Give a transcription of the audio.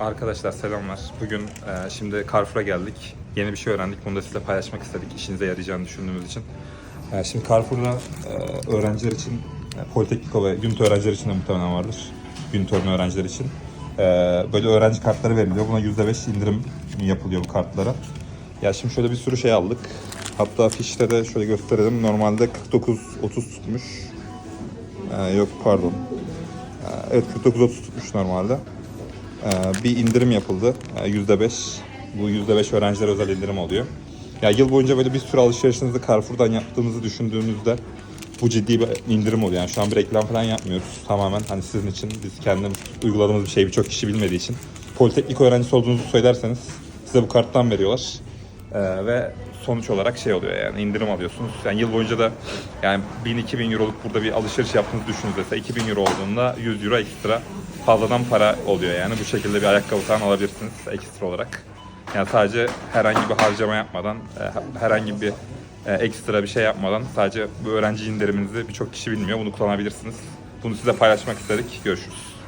Arkadaşlar selamlar. Bugün e, şimdi Carrefour'a geldik. Yeni bir şey öğrendik. Bunu da size paylaşmak istedik. İşinize yarayacağını düşündüğümüz için. E, şimdi Carrefour'da e, öğrenciler için, e, Politekniko ve Günt öğrenciler için de muhtemelen vardır. Güntör'ün öğrenciler için. E, böyle öğrenci kartları veriliyor. Buna %5 indirim yapılıyor bu kartlara. Ya şimdi şöyle bir sürü şey aldık. Hatta fişte de şöyle gösterelim. Normalde 49-30 tutmuş. E, yok pardon. E, evet 49-30 tutmuş normalde. Ee, bir indirim yapıldı. Ee, %5. Bu %5 öğrenciler özel indirim oluyor. Ya yıl boyunca böyle bir sürü alışverişinizi Carrefour'dan yaptığınızı düşündüğünüzde bu ciddi bir indirim oluyor. Yani şu an bir reklam falan yapmıyoruz. Tamamen hani sizin için biz kendim uyguladığımız bir şey birçok kişi bilmediği için. Politeknik öğrencisi olduğunuzu söylerseniz size bu karttan veriyorlar. Ee, ve sonuç olarak şey oluyor yani indirim alıyorsunuz. Yani yıl boyunca da yani 1000-2000 euroluk burada bir alışveriş yaptığınızı düşünün mesela 2000 euro olduğunda 100 euro ekstra fazladan para oluyor yani bu şekilde bir ayakkabı falan alabilirsiniz ekstra olarak. Yani sadece herhangi bir harcama yapmadan, e, herhangi bir e, ekstra bir şey yapmadan sadece bu öğrenci indiriminizi birçok kişi bilmiyor. Bunu kullanabilirsiniz. Bunu size paylaşmak istedik. Görüşürüz.